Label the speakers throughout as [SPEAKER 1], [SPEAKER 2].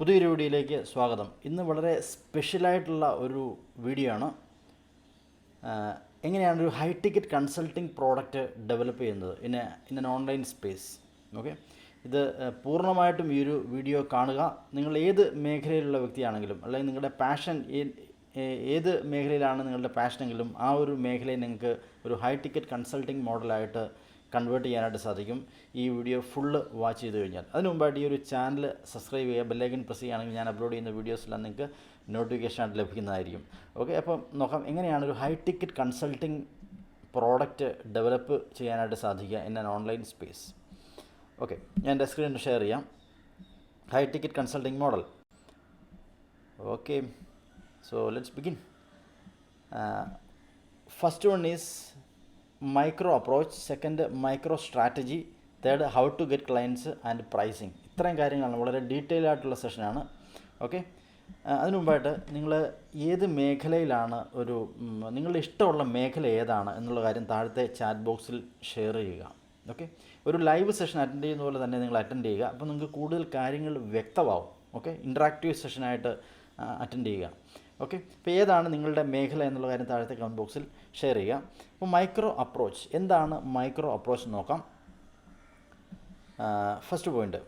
[SPEAKER 1] പുതിയൊരു വീഡിയോയിലേക്ക് സ്വാഗതം. ഇന്ന് വളരെ സ്പെഷ്യലായിട്ടുള്ള ഒരു വീഡിയോ ആണ്. എങ്ങനെയാണ് ഒരു high ticket consulting product develop ചെയ്യുന്നത് in in an online space okay ഇത് പൂർണമായിട്ടും ഈ ഒരു വീഡിയോ കാണുക. നിങ്ങൾ ഏത് മേഖലയിലുള്ള വ്യക്തിയാണെങ്കിലും അല്ലെങ്കിൽ നിങ്ങളുടെ പാഷൻ ഏത് മേഖലയിലാണ് നിങ്ങളുടെ പാഷനെങ്കിലും ആ ഒരു മേഖലയിൽ നിങ്ങൾക്ക് ഒരു ഹൈ ടിക്കറ്റ് കൺസൾട്ടിംഗ് മോഡലായിട്ട് കൺവേർട്ട് ചെയ്യാനായിട്ട് സാധിക്കും. ഈ വീഡിയോ ഫുള്ള് വാച്ച് ചെയ്ത് കഴിഞ്ഞാൽ. അതിന് മുമ്പായിട്ട് ഈ ഒരു ചാനൽ സബ്സ്ക്രൈബ് ചെയ്യുക ബെല്ലൈക്കൻ പ്രസ് ചെയ്യുകയാണെങ്കിൽ ഞാൻ അപ്ലോഡ് ചെയ്യുന്ന വീഡിയോസെല്ലാം നിങ്ങൾക്ക് നോട്ടിഫിക്കേഷൻ ആയിട്ട് ലഭിക്കുന്നതായിരിക്കും. ഓക്കെ അപ്പം നോക്കാം എങ്ങനെയാണ് ഒരു high ticket consulting product develop ചെയ്യാനായിട്ട് സാധിക്കുക in an online space okay ഞാൻ എന്റെ സ്ക്രീൻ ഷെയർ ചെയ്യാം. High ticket consulting model okay so let's begin first one is micro approach second micro strategy third how to get clients and pricing ഇത്രയും കാര്യങ്ങളാണ്. വളരെ detail ആയിട്ടുള്ള സെഷനാണ് okay അതിനു മുമ്പായിട്ട് നിങ്ങൾ ഏത് മേഖലയിലാണ് ഒരു നിങ്ങളുടെ ഇഷ്ടമുള്ള മേഖല ഏതാണ് എന്നുള്ള കാര്യം താഴത്തെ ചാറ്റ് ബോക്സിൽ ഷെയർ ചെയ്യുക. ഓക്കെ ഒരു ലൈവ് സെഷൻ അറ്റൻഡ് ചെയ്യുന്ന പോലെ തന്നെ നിങ്ങൾ അറ്റൻഡ് ചെയ്യുക. അപ്പോൾ നിങ്ങൾക്ക് കൂടുതൽ കാര്യങ്ങൾ വ്യക്തമാവും. ഓക്കെ ഇൻട്രാക്റ്റീവ് സെഷനായിട്ട് അറ്റൻഡ് ചെയ്യുക. ഓക്കെ അപ്പോൾ ഏതാണ് നിങ്ങളുടെ മേഖല എന്നുള്ള കാര്യം താഴത്തെ കമന്റ് ബോക്സിൽ ഷെയർ ചെയ്യുക. അപ്പോൾ മൈക്രോ അപ്രോച്ച് എന്താണ് മൈക്രോ അപ്രോച്ച് നോക്കാം. ഫസ്റ്റ് പോയിന്റ്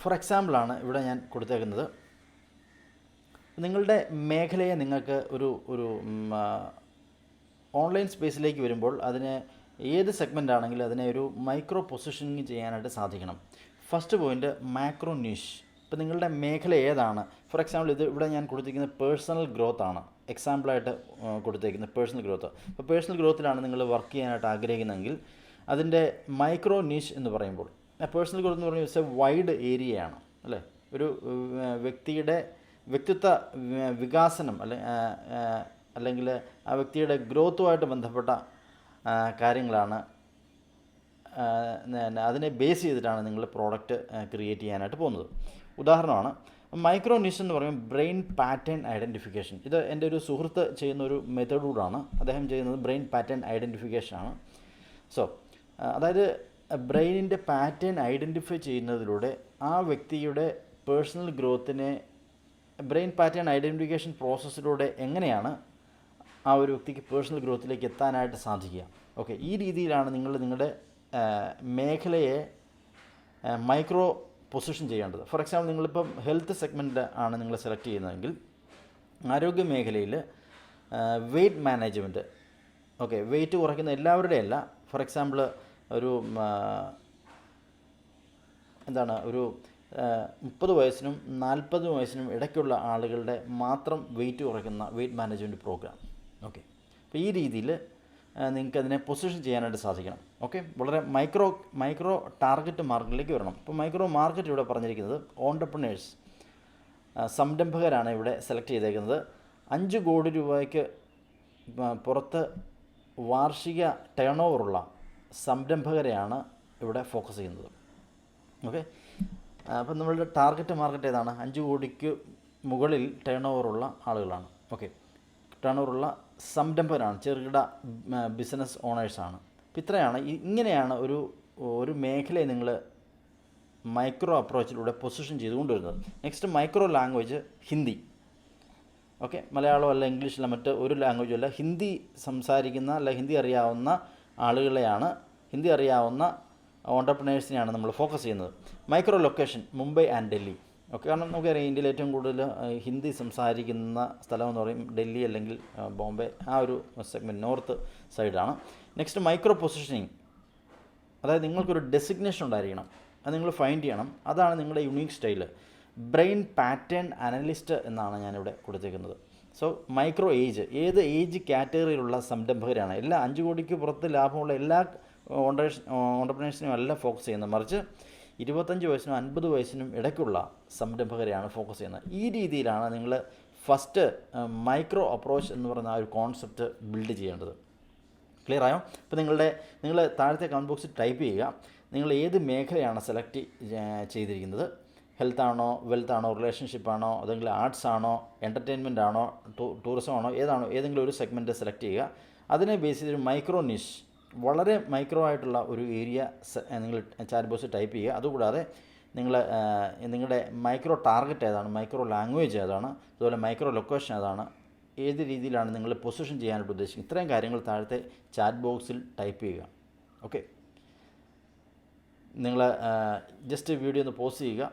[SPEAKER 1] ഫോർ എക്സാമ്പിളാണ് ഇവിടെ ഞാൻ കൊടുത്തേക്കുന്നത്. നിങ്ങളുടെ മേഖലയെ നിങ്ങൾക്ക് ഒരു ഒരു ഓൺലൈൻ സ്പേസിലേക്ക് വരുമ്പോൾ അതിനെ ഏത് സെഗ്മെന്റ് ആണെങ്കിലും അതിനെ ഒരു മൈക്രോ പൊസിഷനിങ് ചെയ്യാനായിട്ട് സാധിക്കണം. ഫസ്റ്റ് പോയിന്റ് മാക്രോ നിഷ് ഇപ്പോൾ നിങ്ങളുടെ മേഖല ഏതാണ്? ഫോർ എക്സാമ്പിൾ ഇത് ഇവിടെ ഞാൻ കൊടുത്തിരിക്കുന്നത് പേഴ്സണൽ ഗ്രോത്ത് ആണ്. എക്സാമ്പിളായിട്ട് കൊടുത്തേക്കുന്നത് പേഴ്സണൽ ഗ്രോത്ത് അപ്പോൾ പേഴ്സണൽ ഗ്രോത്തിലാണ് നിങ്ങൾ വർക്ക് ചെയ്യാനായിട്ട് ആഗ്രഹിക്കുന്നതെങ്കിൽ അതിന്റെ മൈക്രോ നീഷ് എന്ന് പറയുമ്പോൾ പേഴ്സണൽ ഗ്രോത്ത് എന്ന് പറയുന്നത് എ വൈഡ് ഏരിയയാണ് അല്ലേ? ഒരു വ്യക്തിയുടെ വ്യക്തിത്വ വികാസനം അല്ലെ അല്ലെങ്കിൽ ആ വ്യക്തിയുടെ ഗ്രോത്തുമായിട്ട് ബന്ധപ്പെട്ട കാര്യങ്ങളാണ് അതിനെ ബേസ് ചെയ്തിട്ടാണ് നിങ്ങൾ പ്രോഡക്റ്റ് ക്രിയേറ്റ് ചെയ്യാനായിട്ട് പോകുന്നത്. ഉദാഹരണമാണ്. മൈക്രോ നിഷ് എന്ന് പറയുമ്പോൾ ബ്രെയിൻ പാറ്റേൺ ഐഡന്റിഫിക്കേഷൻ ഇത് എന്റെ ഒരു സുഹൃത്ത് ചെയ്യുന്ന ഒരു മെത്തഡൂടാണ്. അദ്ദേഹം ചെയ്യുന്നത് ബ്രെയിൻ പാറ്റേൺ ഐഡന്റിഫിക്കേഷൻ ആണ്. സോ അതായത് ബ്രെയിനിന്റെ പാറ്റേൺ ഐഡന്റിഫൈ ചെയ്യുന്നതിലൂടെ ആ വ്യക്തിയുടെ പേഴ്സണൽ ഗ്രോത്തിനെ ബ്രെയിൻ പാറ്റേൺ ഐഡന്റിഫിക്കേഷൻ പ്രോസസ്സിലൂടെ എങ്ങനെയാണ് ആ ഒരു വ്യക്തിക്ക് പേഴ്സണൽ ഗ്രോത്തിലേക്ക് എത്താനായിട്ട് സാധിക്കുക. ഓക്കെ ഈ രീതിയിലാണ് നിങ്ങൾ നിങ്ങളുടെ മേഖലയെ മൈക്രോ പൊസിഷൻ ചെയ്യേണ്ടത്. ഫോർ എക്സാമ്പിൾ നിങ്ങളിപ്പം ഹെൽത്ത് സെഗ്മെന്റിൽ ആണ് നിങ്ങൾ സെലക്ട് ചെയ്യുന്നതെങ്കിൽ ആരോഗ്യ മേഖലയിൽ വെയ്റ്റ് മാനേജ്മെന്റ് ഓക്കെ വെയിറ്റ് കുറയ്ക്കുന്ന എല്ലാവരുടെയും അല്ല. ഫോർ എക്സാമ്പിൾ ഒരു എന്താണ് ഒരു മുപ്പത് വയസ്സിനും നാൽപ്പത് വയസ്സിനും ഇടയ്ക്കുള്ള ആളുകളുടെ മാത്രം വെയിറ്റ് കുറയ്ക്കുന്ന വെയിറ്റ് മാനേജ്മെന്റ് പ്രോഗ്രാം ഓക്കെ അപ്പോൾ ഈ രീതിയിൽ നിങ്ങൾക്ക് അതിനെ പൊസിഷൻ ചെയ്യാനായിട്ട് സാധിക്കണം. ഓക്കെ വളരെ മൈക്രോ മൈക്രോ ടാർഗറ്റ് മാർക്കറ്റിലേക്ക് വരണം. ഇപ്പോൾ മൈക്രോ മാർക്കറ്റ് ഇവിടെ പറഞ്ഞിരിക്കുന്നത് ഓണ്ടർപ്രണേഴ്സ് സംരംഭകരാണ് ഇവിടെ സെലക്ട് ചെയ്തേക്കുന്നത്. അഞ്ച് കോടി രൂപയ്ക്ക് പുറത്ത് വാർഷിക ടേൺ ഓവറുള്ള സംരംഭകരെയാണ് ഇവിടെ ഫോക്കസ് ചെയ്യുന്നത്. ഓക്കെ അപ്പം നമ്മളുടെ ടാർഗറ്റ് മാർക്കറ്റ് ഏതാണ്? അഞ്ച് കോടിക്ക് മുകളിൽ ടേൺ ഓവറുള്ള ആളുകളാണ്. ഓക്കെ ടേൺ ഓവറുള്ള സംരംഭകരാണ് ചെറുകിട ബിസിനസ് ഓണേഴ്സാണ് ഇത്രയാണ്. ഇങ്ങനെയാണ് ഒരു ഒരു മേഖലയെ നിങ്ങൾ മൈക്രോ അപ്രോച്ചിലൂടെ പൊസിഷൻ ചെയ്തുകൊണ്ട് വരുന്നത് next micro language Hindi. Okay? Malayalam അല്ല ഇംഗ്ലീഷ് അല്ല മറ്റ് ഒരു ലാംഗ്വേജും അല്ല. ഹിന്ദി സംസാരിക്കുന്ന അല്ല ഹിന്ദി അറിയാവുന്ന ആളുകളെയാണ് ഹിന്ദി അറിയാവുന്ന ഓണ്ടർപ്രണേഴ്സിനെയാണ് നമ്മൾ ഫോക്കസ് ചെയ്യുന്നത്. Micro location Mumbai and Delhi. Okay കാരണം നമുക്കറിയാം ഇന്ത്യയിൽ ഏറ്റവും കൂടുതൽ ഹിന്ദി സംസാരിക്കുന്ന സ്ഥലം എന്ന് പറയും ഡൽഹി അല്ലെങ്കിൽ ബോംബെ ആ ഒരു സെഗ്മെന്റ് നോർത്ത് സൈഡാണ്. Next micro positioning. അതായത് നിങ്ങൾക്കൊരു ഡെസിഗ്നേഷൻ ഉണ്ടായിരിക്കണം. അത് നിങ്ങൾ ഫൈൻഡ് ചെയ്യണം. അതാണ് നിങ്ങളുടെ unique style. Brain pattern analyst എന്നാണ് ഞാനിവിടെ കൊടുത്തേക്കുന്നത്. So micro age. ഏത് ഏജ് കാറ്റഗറിയിലുള്ള സംരംഭകരാണ്? എല്ലാ അഞ്ച് കോടിക്ക് പുറത്ത് ലാഭമുള്ള എല്ലാ ഓണ്ടേഴ്സ് ഓണ്ടർപ്രണേഴ്സിനും അല്ല ഫോക്കസ് ചെയ്യുന്നത്. മറിച്ച് ഇരുപത്തഞ്ച് വയസ്സിനും അൻപത് വയസ്സിനും ഇടയ്ക്കുള്ള സംരംഭകരെയാണ് ഫോക്കസ് ചെയ്യുന്നത്. ഈ രീതിയിലാണ് നിങ്ങൾ ഫസ്റ്റ് മൈക്രോ അപ്രോച്ച് എന്ന് പറയുന്ന ആ ഒരു കോൺസെപ്റ്റ് ബിൽഡ് ചെയ്യേണ്ടത്. ക്ലിയർ ആയോ? ഇപ്പോൾ നിങ്ങളുടെ നിങ്ങൾ താഴത്തെ കമന്റ് ബോക്സിൽ ടൈപ്പ് ചെയ്യുക. നിങ്ങൾ ഏത് മേഖലയാണ് സെലക്ട് ചെയ്തിരിക്കുന്നത്? ഹെൽത്ത് ആണോ വെൽത്ത് ആണോ റിലേഷൻഷിപ്പ് ആണോ അതെങ്കിൽ ആർട്സ് ആണോ എന്റർടൈൻമെന്റ് ആണോ ടൂറിസം ആണോ ഏതാണോ ഏതെങ്കിലും ഒരു സെഗ്മെന്റ് സെലക്ട് ചെയ്യുക. അതിനെ ബേസ് ചെയ്തൊരു മൈക്രോ നിഷ് വളരെ മൈക്രോ ആയിട്ടുള്ള ഒരു ഏരിയ നിങ്ങൾ ചാറ്റ് ബോക്സ് ടൈപ്പ് ചെയ്യുക. അതുകൂടാതെ നിങ്ങൾ നിങ്ങളുടെ മൈക്രോ ടാർഗറ്റ് ഏതാണ്? മൈക്രോ ലാംഗ്വേജ് ഏതാണ്? അതുപോലെ മൈക്രോ ലൊക്കേഷൻ ഏതാണ്? ഏത് രീതിയിലാണ് നിങ്ങൾ പൊസിഷൻ ചെയ്യാനായിട്ട് ഉദ്ദേശിക്കുന്നത്? ഇത്രയും കാര്യങ്ങൾ താഴത്തെ ചാറ്റ് ബോക്സിൽ ടൈപ്പ് ചെയ്യുക. ഓക്കെ നിങ്ങൾ ജസ്റ്റ് വീഡിയോ ഒന്ന് പോസ്റ്റ് ചെയ്യുക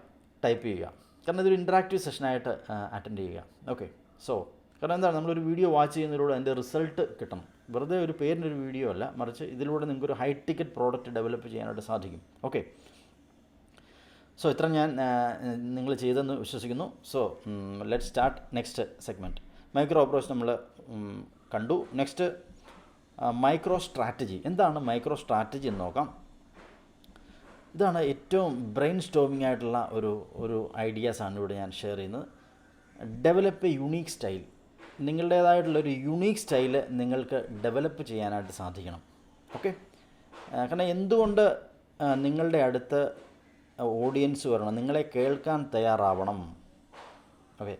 [SPEAKER 1] ടൈപ്പ് ചെയ്യുക. കാരണം ഇതൊരു ഇന്ററാക്റ്റീവ് സെഷനായിട്ട് അറ്റൻഡ് ചെയ്യുക. ഓക്കെ സോ കാരണം എന്താണ്? നമ്മളൊരു വീഡിയോ വാച്ച് ചെയ്യുന്നതിലൂടെ അതിന്റെ റിസൾട്ട് കിട്ടണം. വെറുതെ ഒരു പേരിനൊരു വീഡിയോ അല്ല മറിച്ച് ഇതിലൂടെ നിങ്ങൾക്കൊരു ഹൈ ടിക്കറ്റ് പ്രോഡക്റ്റ് ഡെവലപ്പ് ചെയ്യാനായിട്ട് സാധിക്കും. ഓക്കെ സോ ഇത്ര ഞാൻ നിങ്ങൾ ചെയ്തെന്ന് വിശ്വസിക്കുന്നു. So let start next segment micro approach നമ്മൾ കണ്ടു. നെക്സ്റ്റ് മൈക്രോ സ്ട്രാറ്റജി എന്താണ് മൈക്രോ സ്ട്രാറ്റജി എന്ന് നോക്കാം. ഇതാണ് ഏറ്റവും ബ്രെയിൻ സ്റ്റോമിംഗ് ആയിട്ടുള്ള ഒരു ഒരു ഐഡിയാസാണ് ഇവിടെ ഞാൻ ഷെയർ ചെയ്യുന്നത്. ഡെവലപ്പ് എ യുണീക്ക് സ്റ്റൈൽ നിങ്ങളുടേതായിട്ടുള്ള ഒരു യുണീക്ക് സ്റ്റൈൽ നിങ്ങൾക്ക് ഡെവലപ്പ് ചെയ്യാനായിട്ട് സാധിക്കണം. ഓക്കെ കാരണം എന്തുകൊണ്ട് നിങ്ങളുടെ അടുത്ത് ഓഡിയൻസ് വരണം നിങ്ങളെ കേൾക്കാൻ തയ്യാറാവണം? ഓക്കെ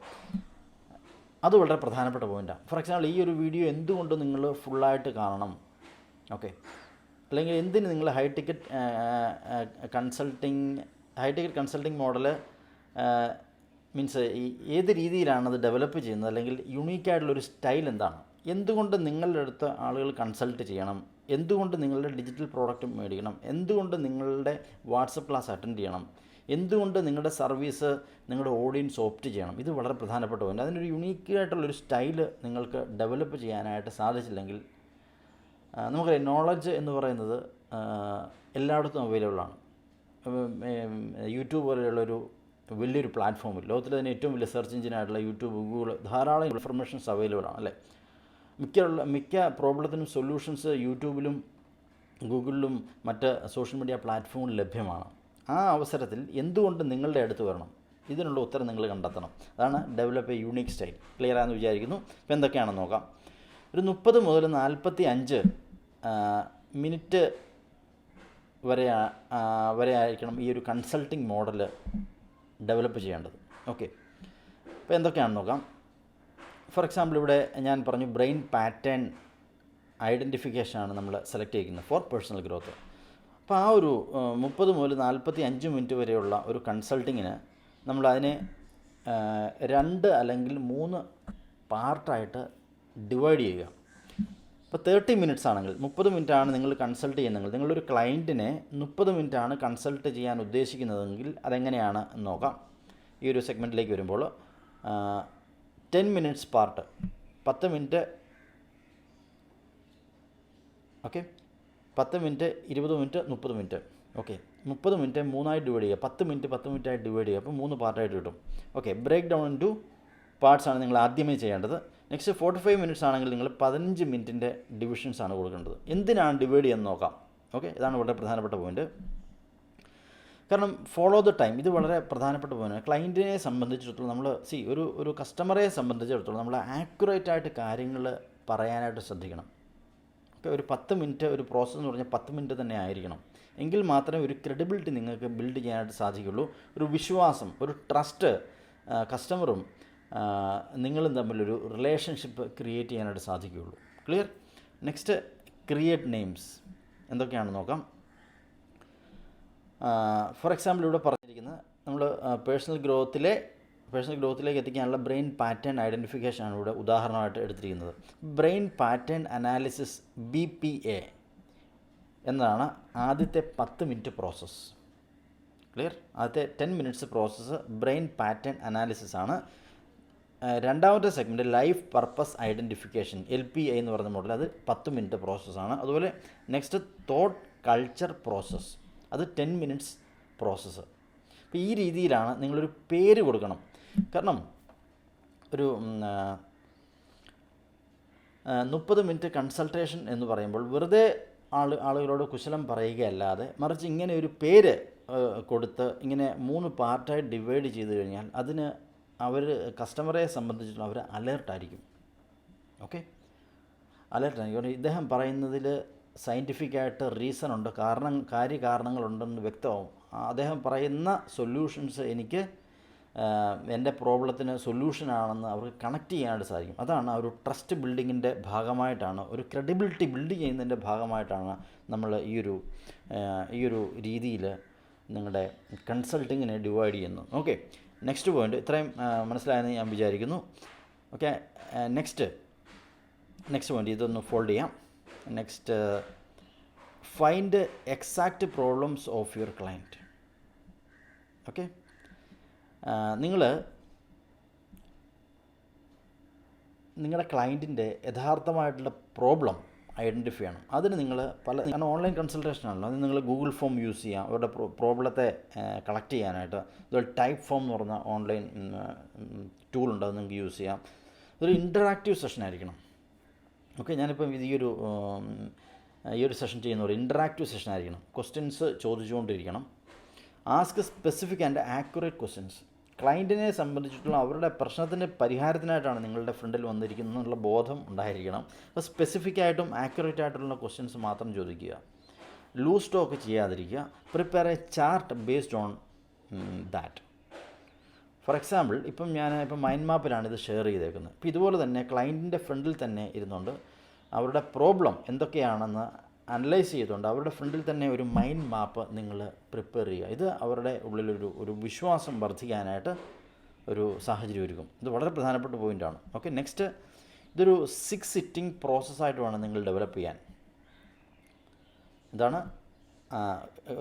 [SPEAKER 1] അത് വളരെ പ്രധാനപ്പെട്ട പോയിന്റാണ് ഫോർ എക്സാമ്പിൾ ഈ ഒരു വീഡിയോ എന്തുകൊണ്ട് നിങ്ങൾ ഫുള്ളായിട്ട് കാണണം? ഓക്കെ അല്ലെങ്കിൽ എന്തിന് നിങ്ങൾ high ticket consulting high ticket consulting model means ഈ ഏത് രീതിയിലാണ് അത് ഡെവലപ്പ് ചെയ്യുന്നത്? അല്ലെങ്കിൽ യുണീക്കായിട്ടുള്ളൊരു സ്റ്റൈൽ എന്താണ്? എന്തുകൊണ്ട് നിങ്ങളുടെ അടുത്ത് ആളുകൾ കൺസൾട്ട് ചെയ്യണം? എന്തുകൊണ്ട് നിങ്ങളുടെ ഡിജിറ്റൽ പ്രോഡക്റ്റ് മേടിക്കണം? എന്തുകൊണ്ട് നിങ്ങളുടെ വാട്സപ്പ് ക്ലാസ് അറ്റൻഡ് ചെയ്യണം? എന്തുകൊണ്ട് നിങ്ങളുടെ സർവീസ് നിങ്ങളുടെ ഓഡിയൻസ് ഓപ്റ്റ് ചെയ്യണം? ഇത് വളരെ പ്രധാനപ്പെട്ട പോയിന്റ് അതിനൊരു യുണീക്കായിട്ടുള്ളൊരു സ്റ്റൈൽ നിങ്ങൾക്ക് ഡെവലപ്പ് ചെയ്യാനായിട്ട് സാധിച്ചില്ലെങ്കിൽ നമുക്കറിയാം നോളജ് എന്ന് പറയുന്നത് എല്ലായിടത്തും അവൈലബിളാണ് യൂട്യൂബ് പോലെയുള്ളൊരു വലിയൊരു പ്ലാറ്റ്ഫോമിൽ ലോകത്തിലെ തന്നെ ഏറ്റവും വലിയ സെർച്ച് എഞ്ചിനായിട്ടുള്ള യൂട്യൂബ് ഗൂഗിൾ ധാരാളം ഇൻഫർമേഷൻസ് അവൈലബിൾ ആണ് അല്ലേ? മിക്ക മിക്ക പ്രോബ്ലത്തിനും സൊല്യൂഷൻസ് യൂട്യൂബിലും ഗൂഗിളിലും മറ്റ് സോഷ്യൽ മീഡിയ പ്ലാറ്റ്ഫോമിൽ ലഭ്യമാണ്. ആ അവസരത്തിൽ എന്തുകൊണ്ട് നിങ്ങളുടെ അടുത്ത് വരണം? ഇതിനുള്ള ഉത്തരം നിങ്ങൾ കണ്ടെത്തണം. അതാണ് develop a unique style clear ആണെന്ന് വിചാരിക്കുന്നു. ഇപ്പോൾ എന്തൊക്കെയാണെന്ന് നോക്കാം. ഒരു മുപ്പത് മുതൽ നാൽപ്പത്തി അഞ്ച് മിനിറ്റ് വരെ വരെ ആയിരിക്കണം ഈ ഒരു കൺസൾട്ടിങ് മോഡൽ ഡെവലപ്പ് ചെയ്യേണ്ടത്. ഓക്കെ. അപ്പോൾ എന്തൊക്കെയാണെന്ന് നോക്കാം. ഫോർ എക്സാമ്പിൾ ഇവിടെ ഞാൻ പറഞ്ഞു ബ്രെയിൻ പാറ്റേൺ ഐഡന്റിഫിക്കേഷനാണ് നമ്മൾ സെലക്ട് ചെയ്യുന്നത് ഫോർ പേഴ്സണൽ ഗ്രോത്ത്. അപ്പോൾ ആ ഒരു മുപ്പത് മുതൽ നാൽപ്പത്തി അഞ്ച് മിനിറ്റ് വരെയുള്ള ഒരു കൺസൾട്ടിങ്ങിന് നമ്മൾ അതിനെ രണ്ട് അല്ലെങ്കിൽ മൂന്ന് പാർട്ടായിട്ട് ഡിവൈഡ് ചെയ്യുക. ഇപ്പോൾ തേർട്ടി മിനിറ്റ്സ് ആണെങ്കിൽ മുപ്പത് മിനിറ്റ് ആണ് നിങ്ങൾ കൺസൾട്ട് ചെയ്യുന്നതെങ്കിൽ നിങ്ങളൊരു ക്ലയന്റിനെ മുപ്പത് ആണ് കൺസൾട്ട് ചെയ്യാൻ ഉദ്ദേശിക്കുന്നതെങ്കിൽ അതെങ്ങനെയാണ് എന്ന് നോക്കാം. ഈ ഒരു സെഗ്മെന്റിലേക്ക് വരുമ്പോൾ ടെൻ മിനിറ്റ്സ് പാർട്ട് പത്ത് മിനിറ്റ് ഓക്കെ പത്ത് മിനിറ്റ് ഇരുപത് മിനിറ്റ് മുപ്പത് മിനിറ്റ് ഓക്കെ മുപ്പത് മിനിറ്റ് മൂന്നായി ഡിവൈഡ് ചെയ്യുക. പത്ത് മിനിറ്റ് പത്ത് മിനിറ്റായി ഡിവൈഡ് ചെയ്യുക. അപ്പോൾ മൂന്ന് പാർട്ടായിട്ട് കിട്ടും. Okay break down into parts ആണ് നിങ്ങൾ ആദ്യമേ ചെയ്യേണ്ടത്. നെക്സ്റ്റ് ഫോർട്ടി ഫൈവ് മിനിറ്റ്സ് ആണെങ്കിൽ നിങ്ങൾ പതിനഞ്ച് മിനിറ്റിന്റെ ഡിവിഷൻസ് ആണ് കൊടുക്കേണ്ടത്. എന്തിനാണ് ഡിവൈഡ് ചെയ്യുന്നത് നോക്കാം. ഓക്കെ ഇതാണ് വളരെ പ്രധാനപ്പെട്ട പോയിന്റ് കാരണം ഫോളോ ദ ടൈം ഇത് വളരെ പ്രധാനപ്പെട്ട പോയിന്റ് ക്ലയന്റിനെ സംബന്ധിച്ചിടത്തോളം നമ്മൾ സി ഒരു ഒരു കസ്റ്റമറെ സംബന്ധിച്ചിടത്തോളം നമ്മൾ ആക്യുറേറ്റ് ആയിട്ട് കാര്യങ്ങൾ പറയാനായിട്ട് ശ്രദ്ധിക്കണം. ഓക്കെ ഒരു പത്ത് മിനിറ്റ് ഒരു പ്രോസസ്സ് എന്ന് പറഞ്ഞാൽ പത്ത് മിനിറ്റ് തന്നെ ആയിരിക്കണം. എങ്കിൽ മാത്രമേ ഒരു ക്രെഡിബിലിറ്റി നിങ്ങൾക്ക് ബിൽഡ് ചെയ്യാനായിട്ട് സാധിക്കുള്ളൂ ഒരു വിശ്വാസം ഒരു ട്രസ്റ്റ് കസ്റ്റമറും നിങ്ങളും തമ്മിലൊരു റിലേഷൻഷിപ്പ് ക്രിയേറ്റ് ചെയ്യാനായിട്ട് സാധിക്കുകയുള്ളൂ. ക്ലിയർ നെക്സ്റ്റ് ക്രിയേറ്റ് നെയിംസ് എന്തൊക്കെയാണെന്ന് നോക്കാം. ഫോർ എക്സാമ്പിൾ ഇവിടെ പറഞ്ഞിരിക്കുന്നത് നമ്മൾ പേഴ്സണൽ ഗ്രോത്തിലെ പേഴ്സണൽ ഗ്രോത്തിലേക്ക് എത്തിക്കാനുള്ള ബ്രെയിൻ പാറ്റേൺ ഐഡന്റിഫിക്കേഷൻ ആണ് ഇവിടെ ഉദാഹരണമായിട്ട് എടുത്തിരിക്കുന്നത്. Brain pattern analysis B P A എന്നതാണ് ആദ്യത്തെ പത്ത് മിനിറ്റ് പ്രോസസ്സ് ക്ലിയർ ആദ്യത്തെ ten minutes process brain pattern analysis ആണ് രണ്ടാമത്തെ segment life purpose identification L P I എന്ന് പറയുന്ന മോഡൽ അത് പത്ത് മിനിറ്റ് പ്രോസസ്സാണ് അതുപോലെ നെക്സ്റ്റ് തോട്ട് കൾച്ചർ പ്രോസസ്സ് അത് ടെൻ മിനിറ്റ്സ് പ്രോസസ്സ് അപ്പോൾ ഈ രീതിയിലാണ് നിങ്ങളൊരു പേര് കൊടുക്കണം. കാരണം ഒരു മുപ്പത് മിനിറ്റ് കൺസൾട്ടേഷൻ എന്ന് പറയുമ്പോൾ വെറുതെ ആൾ ആളുകളോട് കുശലം പറയുകയല്ലാതെ മറിച്ച് ഇങ്ങനെ ഒരു പേര് കൊടുത്ത് ഇങ്ങനെ മൂന്ന് പാർട്ടായി ഡിവൈഡ് ചെയ്ത് കഴിഞ്ഞാൽ അതിന് അവർ കസ്റ്റമറെ സംബന്ധിച്ചിടത്തോളം അവർ അലേർട്ടായിരിക്കും ഓക്കെ അലേർട്ടായിരിക്കും കാരണം ഇദ്ദേഹം പറയുന്നതിൽ സയന്റിഫിക്കായിട്ട് റീസൺ ഉണ്ട് കാരണം കാര്യകാരണങ്ങളുണ്ടെന്ന് വ്യക്തമാവും. അദ്ദേഹം പറയുന്ന സൊല്യൂഷൻസ് എനിക്ക് എന്റെ പ്രോബ്ലത്തിന് സൊല്യൂഷനാണെന്ന് അവർക്ക് കണക്ട് ചെയ്യാനായിട്ട് സാധിക്കും. അതാണ് ഒരു ട്രസ്റ്റ് ബിൽഡിങ്ങിന്റെ ഭാഗമായിട്ടാണ് ഒരു ക്രെഡിബിലിറ്റി ബിൽഡ് ചെയ്യുന്നതിന്റെ ഭാഗമായിട്ടാണ് നമ്മൾ ഈ ഒരു ഈ ഒരു രീതിയിൽ നിങ്ങളുടെ കൺസൾട്ടിങ്ങിനെ ഡിവൈഡ് ചെയ്യുന്നത്. ഓക്കെ നെക്സ്റ്റ് പോയിന്റ് ഇത്രയും മനസ്സിലായെന്ന് ഞാൻ വിചാരിക്കുന്നു. ഓക്കെ നെക്സ്റ്റ് നെക്സ്റ്റ് പോയിന്റ് ഇതൊന്ന് ഫോൾഡ് ചെയ്യാം. Next find exact problems of your client okay നിങ്ങൾ നിങ്ങളുടെ ക്ലയന്റിന്റെ യഥാർത്ഥമായിട്ടുള്ള പ്രോബ്ലം ഐഡന്റിഫൈ ചെയ്യണം. അതിന് നിങ്ങൾ പല കാരണം ഓൺലൈൻ കൺസൾട്ടേഷൻ ആണല്ലോ. അതിന് നിങ്ങൾ ഗൂഗിൾ ഫോം യൂസ് ചെയ്യാം. അവരുടെ പ്രോബ്ലത്തെ കളക്ട് ചെയ്യാനായിട്ട്. അതുപോലെ ടൈപ്പ് ഫോം എന്ന് പറഞ്ഞ ഓൺലൈൻ ടൂളുണ്ട് അത് നിങ്ങൾക്ക് യൂസ് ചെയ്യാം. ഇതൊരു ഇന്ററാക്റ്റീവ് സെഷൻ ആയിരിക്കണം. ഓക്കെ ഞാനിപ്പം ഇത് ഈ ഒരു ഈ ഒരു സെഷൻ ചെയ്യുന്ന ഒരു ഇന്ററാക്റ്റീവ് സെഷൻ ആയിരിക്കണം. Questions ചോദിച്ചുകൊണ്ടിരിക്കണം. Ask specific and accurate questions ക്ലയന്റിനെ സംബന്ധിച്ചിട്ടുള്ള അവരുടെ പ്രശ്നത്തിന്റെ പരിഹാരത്തിനായിട്ടാണ് നിങ്ങളുടെ ഫ്രണ്ടിൽ വന്നിരിക്കുന്നത് എന്നുള്ള ബോധം ഉണ്ടായിരിക്കണം. അപ്പോൾ സ്പെസിഫിക് ആയിട്ടും ആക്യുറേറ്റ് ആയിട്ടുള്ള ക്വസ്റ്റ്യൻസ് മാത്രം ചോദിക്കുക. ലൂസ് ടോക്ക് ചെയ്യാതിരിക്കുക. Prepare a chart based on that for example ഇപ്പം ഞാൻ ഇപ്പം മൈൻഡ് മാപ്പിലാണ് ഇത് ഷെയർ ചെയ്തേക്കുന്നത്. ഇപ്പോൾ ഇതുപോലെ തന്നെ ക്ലയന്റിന്റെ ഫ്രണ്ടിൽ തന്നെ ഇരുന്നുകൊണ്ട് അവരുടെ പ്രോബ്ലം എന്തൊക്കെയാണെന്ന് അനലൈസ് ചെയ്തുകൊണ്ട് അവരുടെ ഫ്രണ്ടിൽ തന്നെ ഒരു മൈൻഡ് മാപ്പ് നിങ്ങൾ പ്രിപ്പയർ ചെയ്യുക. ഇത് അവരുടെ ഉള്ളിലൊരു ഒരു വിശ്വാസം വർദ്ധിക്കാനായിട്ട് ഒരു സാഹചര്യം ഒരുക്കും. ഇത് വളരെ പ്രധാനപ്പെട്ട പോയിന്റാണ് ഓക്കെ നെക്സ്റ്റ് ഇതൊരു സിക്സ് സിറ്റിംഗ് പ്രോസസ്സായിട്ട് വേണം നിങ്ങൾ ഡെവലപ്പ് ചെയ്യാൻ. ഇതാണ്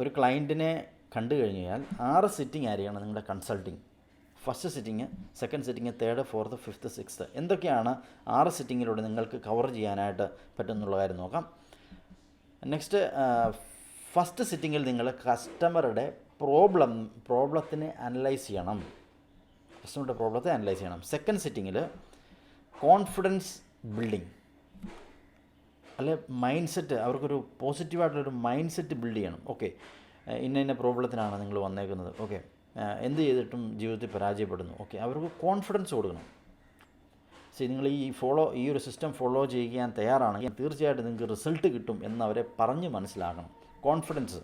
[SPEAKER 1] ഒരു ക്ലയന്റിനെ കണ്ടു കഴിഞ്ഞ് കഴിഞ്ഞാൽ ആറ് സിറ്റിംഗ് ആയിരിക്കണം നിങ്ങളുടെ consulting first sitting second sitting third fourth fifth sixth എന്തൊക്കെയാണ് ആറ് സിറ്റിങ്ങിലൂടെ നിങ്ങൾക്ക് കവർ ചെയ്യാനായിട്ട് പറ്റുന്നുള്ള കാര്യം നോക്കാം. നെക്സ്റ്റ് ഫസ്റ്റ് സിറ്റിങ്ങിൽ നിങ്ങൾ കസ്റ്റമറുടെ പ്രോബ്ലം പ്രോബ്ലത്തിനെ അനലൈസ് ചെയ്യണം. കസ്റ്റമറുടെ പ്രോബ്ലത്തെ അനലൈസ് ചെയ്യണം. സെക്കൻഡ് സിറ്റിങ്ങിൽ കോൺഫിഡൻസ് ബിൽഡിങ് അല്ലെ മൈൻഡ് സെറ്റ് അവർക്കൊരു പോസിറ്റീവായിട്ടുള്ളൊരു മൈൻഡ് സെറ്റ് ബിൽഡ് ചെയ്യണം ഓക്കെ ഇന്ന ഇന്ന പ്രോബ്ലത്തിനാണ് നിങ്ങൾ വന്നേക്കുന്നത്. ഓക്കെ എന്ത് ചെയ്തിട്ടും ജീവിതത്തിൽ പരാജയപ്പെടുന്നു. ഓക്കെ അവർക്ക് കോൺഫിഡൻസ് കൊടുക്കണം. ശരി നിങ്ങൾ ഈ ഫോളോ ഈ ഒരു സിസ്റ്റം ഫോളോ ചെയ്യാൻ തയ്യാറാണെങ്കിൽ തീർച്ചയായിട്ടും നിങ്ങൾക്ക് റിസൾട്ട് കിട്ടും എന്നവരെ പറഞ്ഞ് മനസ്സിലാക്കണം. കോൺഫിഡൻസ്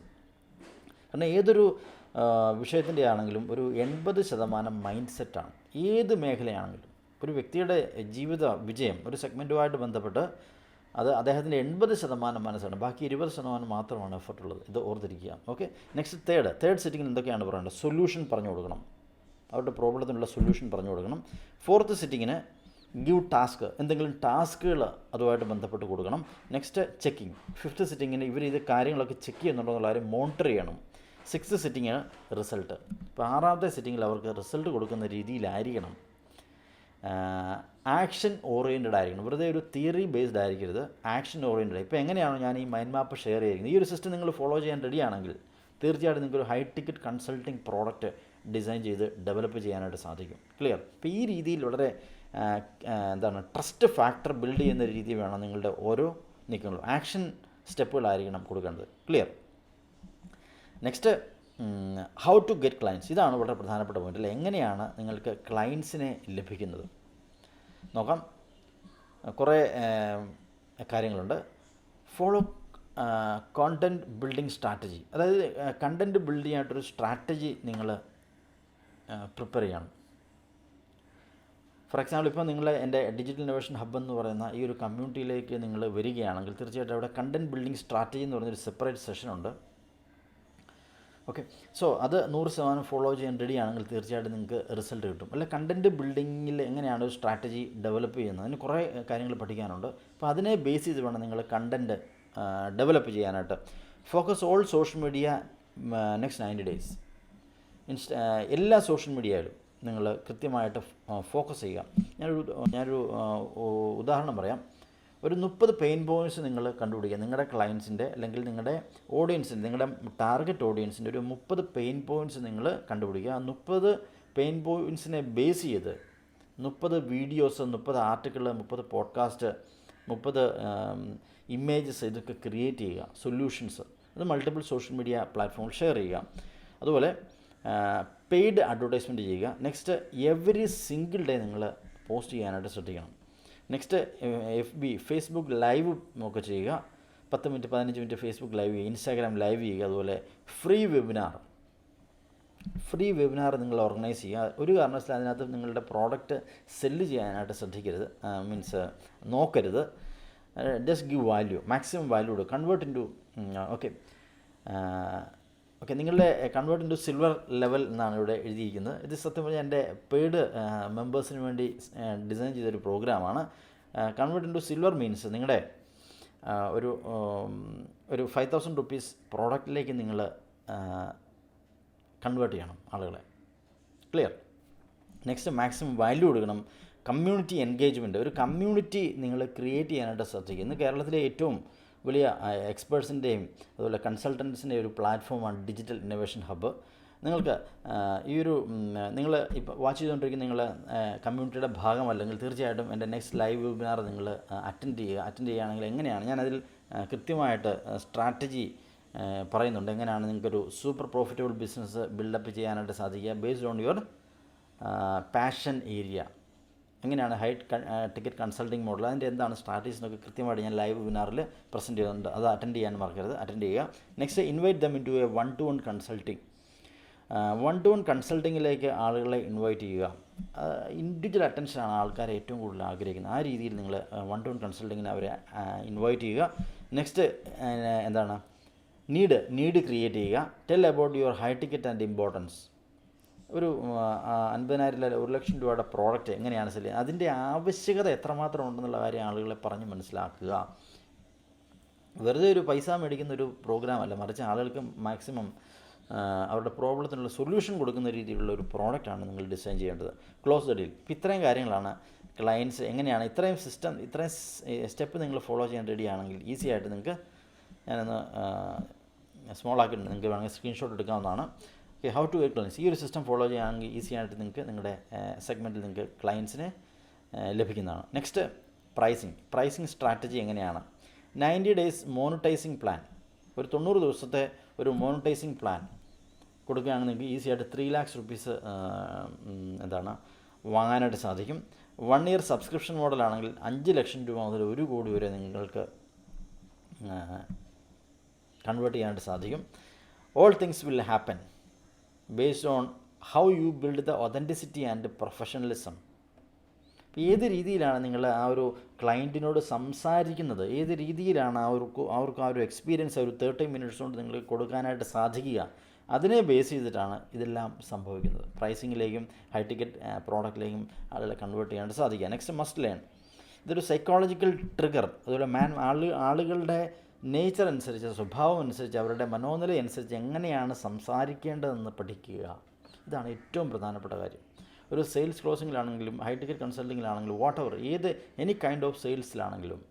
[SPEAKER 1] കാരണം ഏതൊരു വിഷയത്തിന്റെ ആണെങ്കിലും ഒരു എൺപത് ശതമാനം മൈൻഡ് സെറ്റാണ് ഏത് മേഖലയാണെങ്കിലും ഒരു വ്യക്തിയുടെ ജീവിത വിജയം ഒരു സെഗ്മെന്റുമായിട്ട് ബന്ധപ്പെട്ട് അത് അദ്ദേഹത്തിന്റെ എൺപത് ശതമാനം മനസ്സാണ്. ബാക്കി ഇരുപത് ശതമാനം മാത്രമാണ് എഫർട്ട് ഉള്ളത്. ഇത് ഓർത്തിരിക്കുക. ഓക്കെ നെക്സ്റ്റ് തേർഡ് തേർഡ് സിറ്റിങ്ങിൽ എന്തൊക്കെയാണ് പറയേണ്ടത്? സൊല്യൂഷൻ പറഞ്ഞു കൊടുക്കണം. അവരുടെ പ്രോബ്ലത്തിനുള്ള സൊല്യൂഷൻ പറഞ്ഞു കൊടുക്കണം. ഫോർത്ത് സിറ്റിങ്ങിന് ഗിവ് ടാസ്ക് എന്തെങ്കിലും ടാസ്കുകൾ അതുമായിട്ട് ബന്ധപ്പെട്ട് കൊടുക്കണം. നെക്സ്റ്റ് ചെക്കിങ് ഫിഫ്ത്ത് സിറ്റിങ്ങിന് ഇവർ ഇത് കാര്യങ്ങളൊക്കെ ചെക്ക് ചെയ്യുന്നുണ്ടോ എന്നുള്ള കാര്യം മോണിറ്റർ ചെയ്യണം. സിക്സ്ത് സിറ്റിങ്ങിന് റിസൾട്ട് ഇപ്പോൾ ആറാമത്തെ സിറ്റിങ്ങിൽ അവർക്ക് റിസൾട്ട് കൊടുക്കുന്ന രീതിയിലായിരിക്കണം. ആക്ഷൻ ഓറിയന്റഡ് ആയിരിക്കണം. വെറുതെ ഒരു തിയറി ബേസ്ഡ് ആയിരിക്കരുത്. ആക്ഷൻ ഓറിയന്റഡ് ഇപ്പോൾ എങ്ങനെയാണോ ഞാൻ ഈ മൈൻഡ് മാപ്പ് ഷെയർ ചെയ്യുന്നത് ഈ ഒരു സിസ്റ്റം നിങ്ങൾ ഫോളോ ചെയ്യാൻ റെഡിയാണെങ്കിൽ തീർച്ചയായിട്ടും നിങ്ങൾക്ക് ഒരു high ticket consulting product design ചെയ്ത് ഡെവലപ്പ് ചെയ്യാനായിട്ട് സാധിക്കും. ക്ലിയർ അപ്പോൾ ഈ രീതിയിൽ വളരെ എന്താണ് ട്രസ്റ്റ് ഫാക്ടർ ബിൽഡ് ചെയ്യുന്ന രീതി വേണം നിങ്ങളുടെ ഓരോ നീക്കങ്ങളും. ആക്ഷൻ സ്റ്റെപ്പുകളായിരിക്കണം കൊടുക്കേണ്ടത്. Clear next how to get clients ഇതാണ് വളരെ പ്രധാനപ്പെട്ട പോയിന്റ് അല്ലേ? എങ്ങനെയാണ് നിങ്ങൾക്ക് ക്ലയൻസിനെ ലഭിക്കുന്നത്? നോക്കാം. കുറേ കാര്യങ്ങളുണ്ട്. ഫോളോ കോണ്ടന്റ് ബിൽഡിംഗ് സ്ട്രാറ്റജി അതായത് കണ്ടന്റ് ബിൽഡ് ചെയ്യാനായിട്ടൊരു സ്ട്രാറ്റജി നിങ്ങൾ പ്രിപ്പയർ ചെയ്യണം. ഫോർ എക്സാമ്പിൾ ഇപ്പോൾ നിങ്ങൾ എന്റെ ഡിജിറ്റൽ ഇന്നോവേഷൻ ഹബ്ബ് എന്ന് പറയുന്ന ഈ ഒരു കമ്മ്യൂണിറ്റിയിലേക്ക് നിങ്ങൾ വരികയാണെങ്കിൽ തീർച്ചയായിട്ടും അവിടെ കണ്ടന്റ് ബിൽഡിംഗ് സ്ട്രാറ്റജി എന്ന് പറഞ്ഞൊരു സെപ്പറേറ്റ് സെഷനുണ്ട് ഓക്കെ സോ അത് നൂറ് ശതമാനം ഫോളോ ചെയ്യാൻ റെഡി ആണെങ്കിൽ തീർച്ചയായിട്ടും നിങ്ങൾക്ക് റിസൾട്ട് കിട്ടും. അല്ല കണ്ടന്റ് ബിൽഡിങ്ങിൽ എങ്ങനെയാണ് ഒരു സ്ട്രാറ്റജി ഡെവലപ്പ് ചെയ്യുന്നത്? അതിന് കുറേ കാര്യങ്ങൾ പഠിക്കാനുണ്ട്. അപ്പോൾ അതിനെ ബേസ് ചെയ്ത് വേണം നിങ്ങൾ കണ്ടന്റ് ഡെവലപ്പ് ചെയ്യാനായിട്ട്. Focus all social media next ninety days insta എല്ലാ സോഷ്യൽ മീഡിയയിലും നിങ്ങൾ കൃത്യമായിട്ട് ഫോക്കസ് ചെയ്യുക. ഞാനൊരു ഞാനൊരു ഉദാഹരണം പറയാം. ഒരു മുപ്പത് പെയിൻ പോയിന്റ്സ് നിങ്ങൾ കണ്ടുപിടിക്കുക. നിങ്ങളുടെ ക്ലയൻസിന്റെ അല്ലെങ്കിൽ നിങ്ങളുടെ ഓഡിയൻസിന്റെ നിങ്ങളുടെ ടാർഗറ്റ് ഓഡിയൻസിന്റെ ഒരു മുപ്പത് പെയിൻ പോയിന്റ്സ് നിങ്ങൾ കണ്ടുപിടിക്കുക. ആ മുപ്പത് പെയിൻ പോയിന്റ്സിനെ ബേസ് ചെയ്ത് മുപ്പത് വീഡിയോസ് മുപ്പത് ആർട്ടിക്കിൾ മുപ്പത് പോഡ്കാസ്റ്റ് മുപ്പത് ഇമേജസ് ഇതൊക്കെ ക്രിയേറ്റ് ചെയ്യുക. സൊല്യൂഷൻസ് അത് മൾട്ടിപ്പിൾ സോഷ്യൽ മീഡിയ പ്ലാറ്റ്ഫോമിൽ ഷെയർ ചെയ്യുക. അതുപോലെ പെയ്ഡ് അഡ്വർടൈസ്മെന്റ് ചെയ്യുക. നെക്സ്റ്റ് എവറി സിംഗിൾ ഡേ നിങ്ങൾ പോസ്റ്റ് ചെയ്യാനായിട്ട് ശ്രദ്ധിക്കണം. Next F B Facebook live ഒക്കെ ചെയ്യുക. പത്ത് മിനിറ്റ് പതിനഞ്ച് മിനിറ്റ് ഫേസ്ബുക്ക് ലൈവ് ചെയ്യുക. ഇൻസ്റ്റാഗ്രാം ലൈവ് ചെയ്യുക. അതുപോലെ ഫ്രീ വെബിനാർ. ഫ്രീ വെബിനാർ നിങ്ങൾ ഓർഗനൈസ് ചെയ്യുക. ഒരു കാരണവശാലും അതിനകത്ത് നിങ്ങളുടെ പ്രോഡക്റ്റ് സെല്ല് ചെയ്യാനായിട്ട് ശ്രദ്ധിക്കരുത്. മീൻസ് നോക്കരുത്. Just give value. Maximum value കൊടുക്കുക. Convert into okay. ഓക്കെ നിങ്ങളുടെ convert into silver level എന്നാണ് ഇവിടെ എഴുതിയിരിക്കുന്നത്. ഇത് സത്യം പറഞ്ഞാൽ എന്റെ പെയ്ഡ് മെമ്പേഴ്സിന് വേണ്ടി ഡിസൈൻ ചെയ്തൊരു പ്രോഗ്രാമാണ് convert into silver means നിങ്ങളുടെ ഒരു ഒരു ഫൈവ് തൗസൻഡ് റുപ്പീസ് പ്രോഡക്റ്റിലേക്ക് നിങ്ങൾ കൺവേർട്ട് ചെയ്യണം ആളുകളെ. ക്ലിയർ നെക്സ്റ്റ് മാക്സിമം വാല്യൂ കൊടുക്കണം. കമ്മ്യൂണിറ്റി എൻഗേജ്മെന്റ് ഒരു കമ്മ്യൂണിറ്റി നിങ്ങൾ ക്രിയേറ്റ് ചെയ്യാനായിട്ട് ശ്രദ്ധിക്കുക. ഇന്ന് കേരളത്തിലെ ഏറ്റവും വലിയ എക്സ്പേർട്സിന്റെയും അതുപോലെ കൺസൾട്ടൻസിന്റെയും ഒരു പ്ലാറ്റ്ഫോമാണ് ഡിജിറ്റൽ ഇന്നോവേഷൻ ഹബ്ബ് നിങ്ങൾക്ക് ഈ ഒരു നിങ്ങൾ ഇപ്പോൾ വാച്ച് ചെയ്തുകൊണ്ടിരിക്കുന്ന നിങ്ങൾ കമ്മ്യൂണിറ്റിയുടെ ഭാഗമല്ലെങ്കിൽ തീർച്ചയായിട്ടും എന്റെ നെക്സ്റ്റ് ലൈവ് വെബിനാർ നിങ്ങൾ അറ്റൻഡ് ചെയ്യുക. അറ്റൻഡ് ചെയ്യുകയാണെങ്കിൽ എങ്ങനെയാണ്? ഞാനതിൽ കൃത്യമായിട്ട് സ്ട്രാറ്റജി പറയുന്നുണ്ട്. എങ്ങനെയാണ് നിങ്ങൾക്കൊരു സൂപ്പർ പ്രോഫിറ്റബിൾ ബിസിനസ് ബിൽഡപ്പ് ചെയ്യാനായിട്ട് സാധിക്കുക? Based on your passion area എങ്ങനെയാണ് ഹൈ ടിക്കറ്റ് കൺസൾട്ടിംഗ് മോഡൽ അതിന്റെ എന്താണ് സ്ട്രാറ്റജീസ് എന്നൊക്കെ കൃത്യമായിട്ട് ഞാൻ ലൈവ് വെബിനാറിൽ പ്രസന്റ് ചെയ്യുന്നുണ്ട് അത് അറ്റൻഡ് ചെയ്യാൻ മറക്കരുത് അറ്റൻഡ് ചെയ്യുക. Next invite them into a one to one consulting one to one കൺസൾട്ടിങ്ങിലേക്ക് ആളുകളെ ഇൻവൈറ്റ് ചെയ്യുക ഇൻഡിവിജ്വൽ അറ്റൻഷനാണ് ആൾക്കാർ ഏറ്റവും കൂടുതൽ ആഗ്രഹിക്കുന്നത്. ആ രീതിയിൽ നിങ്ങൾ വൺ ടു വൺ കൺസൾട്ടിങ്ങിന് അവരെ ഇൻവൈറ്റ് ചെയ്യുക. നെക്സ്റ്റ് എന്താണ്? നീഡ് നീഡ് ക്രിയേറ്റ് ചെയ്യുക. Tell about your high ticket and importance ഒരു അൻപതിനായിരം അല്ല ഒരു ലക്ഷം രൂപയുടെ പ്രോഡക്റ്റ് എങ്ങനെയാണ് സെൽ അതിന്റെ ആവശ്യകത എത്രമാത്രം ഉണ്ടെന്നുള്ള കാര്യം ആളുകളെ പറഞ്ഞ് മനസ്സിലാക്കുക. വെറുതെ ഒരു പൈസ മേടിക്കുന്ന ഒരു പ്രോഗ്രാം അല്ല മറിച്ച് ആളുകൾക്ക് മാക്സിമം അവരുടെ പ്രോബ്ലത്തിനുള്ള സൊല്യൂഷൻ കൊടുക്കുന്ന രീതിയിലുള്ള ഒരു പ്രോഡക്റ്റാണ് നിങ്ങൾ ഡിസൈൻ ചെയ്യേണ്ടത്. ക്ലോസ് ഡീൽ ഇപ്പോൾ ഇത്രയും കാര്യങ്ങളാണ് ക്ലയൻസ് എങ്ങനെയാണ് ഇത്രയും സിസ്റ്റം ഇത്രയും സ്റ്റെപ്പ് നിങ്ങൾ ഫോളോ ചെയ്യാൻ റെഡി ആണെങ്കിൽ ഈസി ആയിട്ട് നിങ്ങൾക്ക് ഞാനൊന്ന് സ്മോൾ ആക്കിയിട്ടുണ്ട്. നിങ്ങൾക്ക് വേണമെങ്കിൽ സ്ക്രീൻഷോട്ട് എടുക്കാവുന്നതാണ്. ഓക്കെ ഹൗ ടു ക്ലയൻസ് ഈ ഒരു സിസ്റ്റം ഫോളോ ചെയ്യുകയാണെങ്കിൽ ഈസി ആയിട്ട് നിങ്ങൾക്ക് നിങ്ങളുടെ സെഗ്മെന്റിൽ നിങ്ങൾക്ക് ക്ലയൻസിനെ ലഭിക്കുന്നതാണ്. നെക്സ്റ്റ് പ്രൈസിങ് പ്രൈസിങ് സ്ട്രാറ്റജി എങ്ങനെയാണ്? നയന്റി ഡേയ്സ് മോണിറ്റൈസിങ് പ്ലാൻ ഒരു തൊണ്ണൂറ് ദിവസത്തെ ഒരു മോണിറ്റൈസിങ് പ്ലാൻ കൊടുക്കുകയാണെങ്കിൽ നിങ്ങൾക്ക് ഈസി ആയിട്ട് ത്രീ ലാക്സ് റുപ്പീസ് എന്താണ് വാങ്ങാനായിട്ട് സാധിക്കും. വൺ ഇയർ സബ്സ്ക്രിപ്ഷൻ മോഡലാണെങ്കിൽ അഞ്ച് ലക്ഷം രൂപ മുതൽ ഒരു കോടി വരെ നിങ്ങൾക്ക് കൺവേർട്ട് ചെയ്യാനായിട്ട് സാധിക്കും. All things will happen based on how you build the authenticity and professionalism ഏത് രീതിയിലാണ് നിങ്ങൾ ആ ഒരു ക്ലയന്റിനോട് സംസാരിക്കുന്നത്? ഏത് രീതിയിലാണ് അവർക്ക് അവർക്ക് ആ ഒരു എക്സ്പീരിയൻസ് ഒരു തേർട്ടി മിനിറ്റ്സ് കൊണ്ട് നിങ്ങൾക്ക് കൊടുക്കാനായിട്ട് സാധിക്കുക? അതിനെ ബേസ് ചെയ്തിട്ടാണ് ഇതെല്ലാം സംഭവിക്കുന്നത്. പ്രൈസിങ്ങിലേക്കും ഹൈ ടിക്കറ്റ് പ്രോഡക്റ്റിലേക്കും ആളുകളെ കൺവേർട്ട് ചെയ്യാനായിട്ട് സാധിക്കുക. നെക്സ്റ്റ് മസ്റ്റ് ലേൺ ഇതൊരു സൈക്കോളജിക്കൽ ട്രിഗർ അതുപോലെ മാൻ ആൾ ആളുകളുടെ നേച്ചർ അനുസരിച്ച് സ്വഭാവം അനുസരിച്ച് അവരുടെ മനോനില അനുസരിച്ച് എങ്ങനെയാണ് സംസാരിക്കേണ്ടതെന്ന് പഠിക്കുക. ഇതാണ് ഏറ്റവും പ്രധാനപ്പെട്ട കാര്യം. ഒരു സെയിൽസ് ക്ലോസിങ്ങിലാണെങ്കിലും ഹൈ ടിക്കറ്റ് കൺസൾട്ടിങ്ങിലാണെങ്കിലും വാട്ട് എവർ ഏത് എനി കൈൻഡ് ഓഫ് സെയിൽസിലാണെങ്കിലും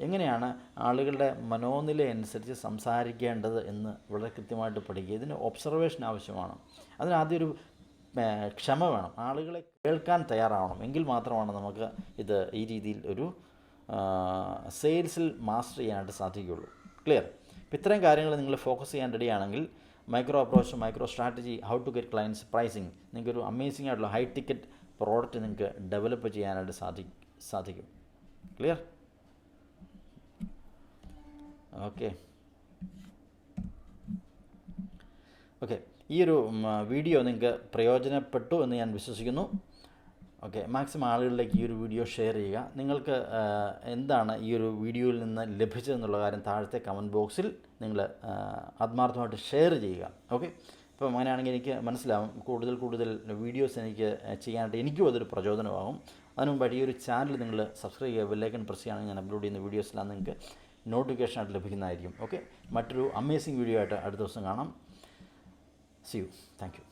[SPEAKER 1] എങ്ങനെയാണ് ആളുകളുടെ മനോനില അനുസരിച്ച് സംസാരിക്കേണ്ടത് എന്ന് വളരെ കൃത്യമായിട്ട് പഠിക്കുക. ഇതിന് ഒബ്സർവേഷൻ ആവശ്യമാണ്. അതിനാദ്യം ഒരു ക്ഷമ വേണം. ആളുകളെ കേൾക്കാൻ തയ്യാറാവണം. എങ്കിൽ മാത്രമാണ് നമുക്ക് ഇത് ഈ രീതിയിൽ ഒരു സെയിൽസിൽ മാസ്റ്റർ ചെയ്യാനായിട്ട് സാധിക്കുകയുള്ളൂ. ക്ലിയർ ഇപ്പം ഇത്രയും കാര്യങ്ങൾ നിങ്ങൾ ഫോക്കസ് ചെയ്യാൻ റെഡിയാണെങ്കിൽ micro approach micro strategy how to get clients pricing നിങ്ങൾക്കൊരു അമേസിംഗ് ആയിട്ടുള്ള ഹൈ ടിക്കറ്റ് പ്രോഡക്റ്റ് നിങ്ങൾക്ക് ഡെവലപ്പ് ചെയ്യാനായിട്ട് സാധി സാധിക്കും. ക്ലിയർ ഓക്കെ ഓക്കെ ഈ ഒരു വീഡിയോ നിങ്ങൾക്ക് പ്രയോജനപ്പെട്ടു എന്ന് ഞാൻ വിശ്വസിക്കുന്നു. ഓക്കെ മാക്സിമം ആളുകളിലേക്ക് ഈ ഒരു വീഡിയോ ഷെയർ ചെയ്യുക. നിങ്ങൾക്ക് എന്താണ് ഈ ഒരു വീഡിയോയിൽ നിന്ന് ലഭിച്ചതെന്നുള്ള കാര്യം താഴത്തെ കമന്റ് ബോക്സിൽ നിങ്ങൾ ആത്മാർത്ഥമായിട്ട് ഷെയർ ചെയ്യുക. ഓക്കെ ഇപ്പം അങ്ങനെയാണെങ്കിൽ എനിക്ക് മനസ്സിലാവും കൂടുതൽ കൂടുതൽ വീഡിയോസ് എനിക്ക് ചെയ്യാനായിട്ട് എനിക്കും അതൊരു പ്രചോദനമാകും. അതിനു ഈ ഒരു ചാനൽ നിങ്ങൾ സബ്സ്ക്രൈബ് ചെയ്യുക ബെല്ലൈക്കൺ പ്രസ് ചെയ്യുകയാണെങ്കിൽ ഞാൻ അപ്ലോഡ് ചെയ്യുന്ന വീഡിയോസിലാണ് നിങ്ങൾക്ക് നോട്ടിഫിക്കേഷൻ ആയിട്ട് ലഭിക്കുന്നതായിരിക്കും. ഓക്കെ മറ്റൊരു അമേസിംഗ് വീഡിയോ ആയിട്ട് അടുത്ത ദിവസം കാണാം. C you thank you